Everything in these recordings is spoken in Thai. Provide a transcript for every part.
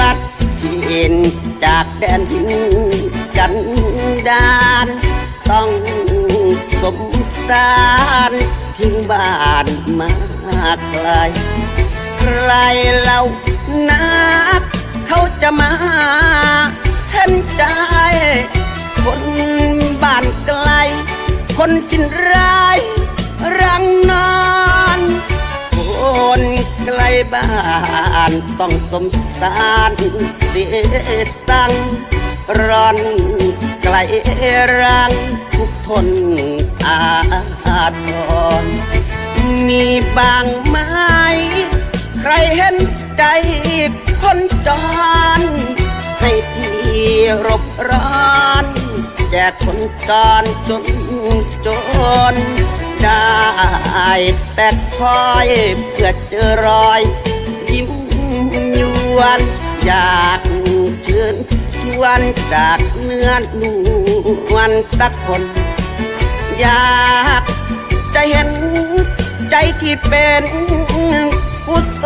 ลัดที่เห็นจากแดนทินกันดานต้องสมสารทิ้งบ้านมาไกลใครเรานักเขาจะมาานต้องสมสารเสียสังร้อนไกลรังทุกทนอาทรมีบางไหมใครเห็นใจคนจรให้ที่รบร้อนแจกคนจรจนจนได้แต่คอยเพื่อเจอรอย วน อยากเชิญชวนจากเนื้อนวลสักคน อยากจะเห็นใจที่เป็นกุศ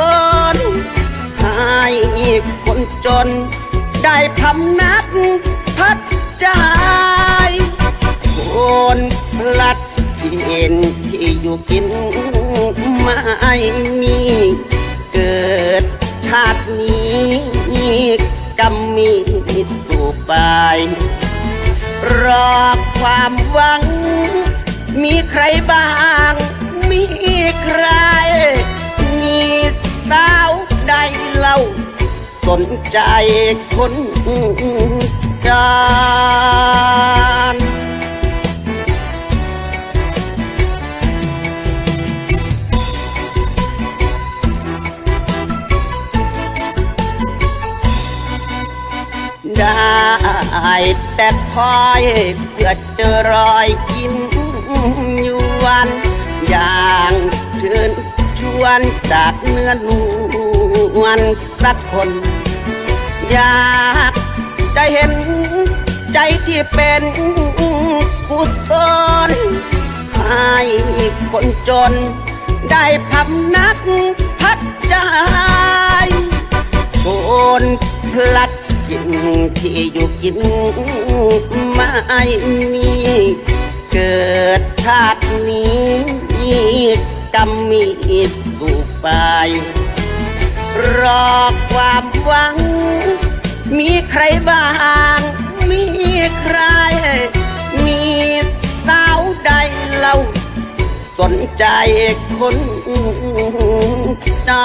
ลให้คนจน ได้พำนักพัดใจคนพลัดถิ่นที่อยู่กินไม่มีเกิดชาตินี้ กำมีสู่ไป รอความหวัง มีใครบ้าง มีใคร มีสาวใดเล่า สนใจคนจาน ได้ แต่คอยเพื่อเจอรอยยิ้มยวนอย่างเชิญชวนจากเนื้อนวลสักคน อยากจะเห็นใจที่เป็นกุศลให้คนจน ได้พำนักพัดใจคนพลัด กินที่อยู่กินไม่มีเกิดชาตินี้กำมีสู่ไป รอความหวัง มีใครบ้าง มีใคร มีสาวใดเล่าสนใจคนจา